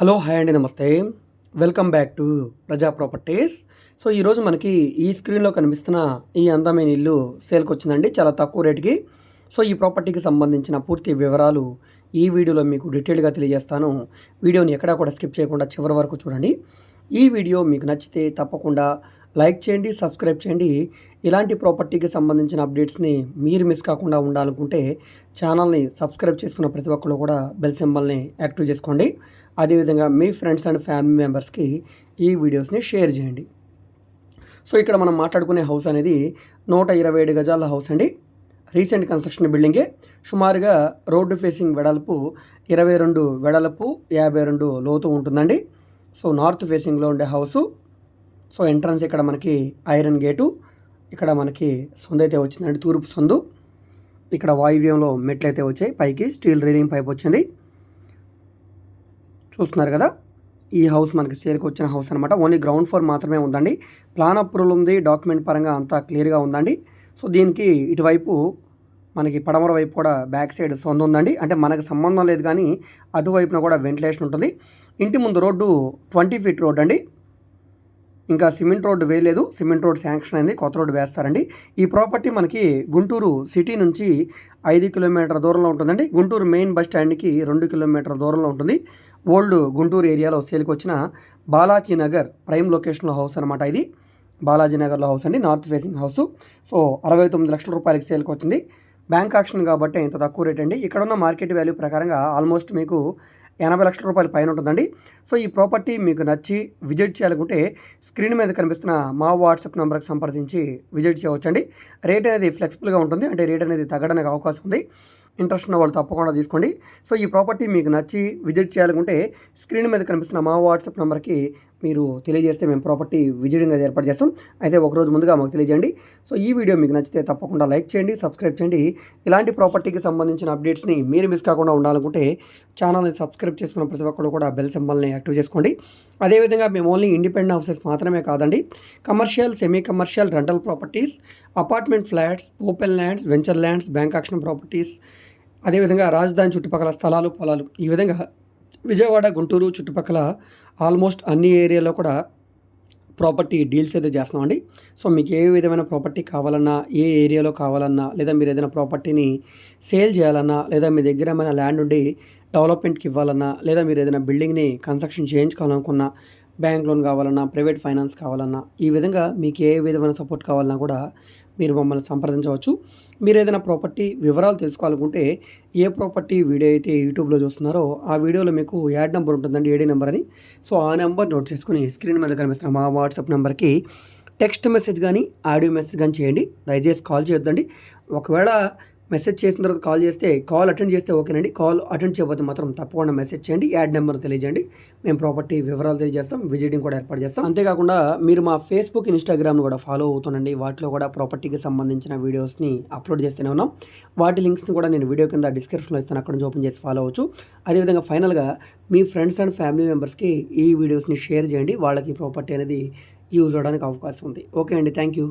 Hello hi అండి నమస్తే. Welcome back to Praja Properties so ఈరోజు మనకి ఈ స్క్రీన్లో కనిపిస్తున్న ఈ అందమైన ఇల్లు సేల్కి వచ్చిందండి చాలా తక్కువ రేటుకి సో ఈ ప్రాపర్టీకి సంబంధించిన పూర్తి వివరాలు ఈ వీడియోలో మీకు డీటెయిల్గా తెలియజేస్తాను. వీడియోని ఎక్కడా కూడా స్కిప్ చేయకుండా చివరి వరకు చూడండి. ఈ వీడియో మీకు నచ్చితే తప్పకుండా లైక్ చేయండి సబ్స్క్రైబ్ చేయండి. ఇలాంటి ప్రాపర్టీకి సంబంధించిన అప్డేట్స్ని మీరు మిస్ కాకుండా ఉండాలనుకుంటే ఛానల్ని సబ్స్క్రైబ్ చేసుకున్న ప్రతి ఒక్కరు కూడా బెల్ సింబల్ని యాక్టివ్ చేసుకోండి. అదేవిధంగా మీ ఫ్రెండ్స్ అండ్ ఫ్యామిలీ మెంబర్స్కి ఈ వీడియోస్ని షేర్ చేయండి. సో ఇక్కడ మనం మాట్లాడుకునే హౌస్ అనేది నూట ఇరవై ఏడు గజాల హౌస్ అండి. రీసెంట్ కన్స్ట్రక్షన్ బిల్డింగే. సుమారుగా రోడ్డు ఫేసింగ్ వెడల్పు ఇరవై రెండు వెడల్పు యాభై రెండు లోతు ఉంటుందండి. సో నార్త్ ఫేసింగ్లో ఉండే హౌసు. సో ఎంట్రన్స్ ఇక్కడ మనకి ఐరన్ గేటు. ఇక్కడ మనకి సొందు అయితే వచ్చిందండి తూర్పు సొందు. ఇక్కడ వాయువ్యంలో మెట్లు అయితే వచ్చాయి పైకి స్టీల్ రీలింగ్ పైప్ వచ్చింది. చూస్తున్నారు కదా? ఈ హౌస్ మనకి సేల్కి వచ్చిన హౌస్ అనమాట ఓన్లీ గ్రౌండ్ ఫ్లోర్ మాత్రమే ఉందండి. ప్లాన్ అప్రూవల్ ఉంది డాక్యుమెంట్ పరంగా అంతా క్లియర్గా ఉందండి. సో దీనికి ఇటువైపు మనకి పడమర వైపు కూడా బ్యాక్ సైడ్ సొంత ఉందండి. అంటే మనకు సంబంధం లేదు కానీ అటువైపున కూడా వెంటిలేషన్ ఉంటుంది. ఇంటి ముందు రోడ్డు ట్వంటీ ఫీట్ రోడ్ అండి. ఇంకా సిమెంట్ రోడ్డు వేయలేదు. సిమెంట్ రోడ్ శాంక్షన్ అయింది. కొత్త రోడ్డు వేస్తారండి. ఈ ప్రాపర్టీ మనకి గుంటూరు సిటీ నుంచి ఐదు కిలోమీటర్ దూరంలో ఉంటుందండి. గుంటూరు మెయిన్ బస్ స్టాండ్కి రెండు కిలోమీటర్ దూరంలో ఉంటుంది. ఓల్డ్ గుంటూరు ఏరియాలో సేల్కి వచ్చిన బాలాజీ నగర్ ప్రైమ్ లొకేషన్లో హౌస్ అనమాట ఇది. బాలాజీ నగర్లో హౌస్ అండి నార్త్ ఫేసింగ్ హౌస్. సో అరవై తొమ్మిది లక్షల రూపాయలకి సేల్కి వచ్చింది. బ్యాంక్ ఆక్షన్ కాబట్టి ఇంత తక్కువ రేట్ అండి. ఇక్కడ ఉన్న మార్కెట్ వాల్యూ ప్రకారంగా ఆల్మోస్ట్ మీకు ఎనభై లక్షల రూపాయల పైన ఉంటుందండి. సో ఈ ప్రాపర్టీ మీకు నచ్చి విజిట్ చేయాలనుకుంటే స్క్రీన్ మీద కనిపిస్తున్న మా వాట్సాప్ నెంబర్కి సంప్రదించి విజిట్ చేయవచ్చండి. రేట్ అనేది ఫ్లెక్సిబుల్గా ఉంటుంది. అంటే రేట్ అనేది తగ్గడానికి అవకాశం ఉంది. ఇంట్రెస్ట్ ఉన్న వాళ్ళు తప్పకుండా తీసుకోండి. సో ఈ ప్రాపర్టీ మీకు నచ్చి విజిట్ చేయాలనుకుంటే స్క్రీన్ మీద కనిపిస్తున్న మా వాట్సాప్ నెంబర్కి మీరు తెలియజేస్తే మేము ప్రాపర్టీ విజిటింగ్ అది ఏర్పాటు చేస్తాం. అయితే ఒకరోజు ముందుగా మాకు తెలియజేయండి. సో ఈ వీడియో మీకు నచ్చితే తప్పకుండా లైక్ చేయండి సబ్స్క్రైబ్ చేయండి. ఇలాంటి ప్రాపర్టీకి సంబంధించిన అప్డేట్స్ని మీరు మిస్ కాకుండా ఉండాలనుకుంటే ఛానల్ని సబ్స్క్రైబ్ చేసుకున్న ప్రతి ఒక్కరు కూడా బెల్ సింబల్ని యాక్టివ్ చేసుకోండి. అదేవిధంగా మేము ఓన్లీ ఇండిపెండెంట్ హౌసెస్ మాత్రమే కాదండి commercial semi commercial rental properties apartment flats open lands venture lands bank auction properties అదేవిధంగా రాజధాని చుట్టుపక్కల స్థలాలు పొలాలు ఈ విధంగా విజయవాడ గుంటూరు చుట్టుపక్కల ఆల్మోస్ట్ అన్ని ఏరియాలో కూడా ప్రాపర్టీ డీల్స్ అయితే చేస్తున్నామండి. సో మీకు ఏ విధమైన ప్రాపర్టీ కావాలన్నా ఏ ఏరియాలో కావాలన్నా లేదా మీరు ఏదైనా ప్రాపర్టీని సేల్ చేయాలన్నా లేదా మీ దగ్గర ఏమైనా ల్యాండ్ ఉండి డెవలప్మెంట్కి ఇవ్వాలన్నా లేదా మీరు ఏదైనా బిల్డింగ్ని కన్స్ట్రక్షన్ చేయించుకోవాలనుకున్నా బ్యాంక్ లోన్ కావాలన్నా ప్రైవేట్ ఫైనాన్స్ కావాలన్నా ఈ విధంగా మీకు ఏ విధమైన సపోర్ట్ కావాలన్నా కూడా మీరు మమ్మల్ని సంప్రదించవచ్చు. మీరు ఏదైనా ప్రాపర్టీ వివరాలు తెలుసుకోవాలనుకుంటే ఏ ప్రాపర్టీ వీడియో అయితే యూట్యూబ్లో చూస్తున్నారో ఆ వీడియోలో మీకు యాడ్ నెంబర్ ఉంటుందండి ఏడీ నెంబర్ అని. సో ఆ నెంబర్ నోట్ చేసుకుని స్క్రీన్ మీద కనిపిస్తున్న మా వాట్సాప్ నెంబర్కి టెక్స్ట్ మెసేజ్ కానీ ఆడియో మెసేజ్ కానీ చేయండి. దయచేసి కాల్ చేయొద్దండి. ఒకవేళ మెసేజ్ చేసిన తర్వాత కాల్ చేస్తే కాల్ అటెండ్ చేస్తే ఓకేనండి. కాల్ అటెండ్ చేయకపోతే మాత్రం తప్పకుండా మెసేజ్ చేయండి. యాడ్ నెంబర్ తెలియజేయండి. మేము ప్రాపర్టీ వివరాలు తెలియజేస్తాం. విజిటింగ్ కూడా ఏర్పాటు చేస్తాం. అంతేకాకుండా మీరు మా ఫేస్బుక్ ఇన్స్టాగ్రామ్ను కూడా ఫాలో అవుతుండండి. వాటిలో కూడా ప్రాపర్టీకి సంబంధించిన వీడియోస్ని అప్లోడ్ చేస్తూనే ఉన్నాం. వాటి లింక్స్ని కూడా నేను వీడియో కింద డిస్క్రిప్షన్లో ఇస్తాను. అక్కడ నుంచి ఓపెన్ చేసి ఫాలో అవ్వచ్చు. అదేవిధంగా ఫైనల్గా మీ ఫ్రెండ్స్ అండ్ ఫ్యామిలీ మెంబర్స్కి ఈ వీడియోస్ని షేర్ చేయండి. వాళ్ళకి ప్రాపర్టీ అనేది యూజ్ అవడానికి అవకాశం ఉంది. ఓకే అండి. Thank you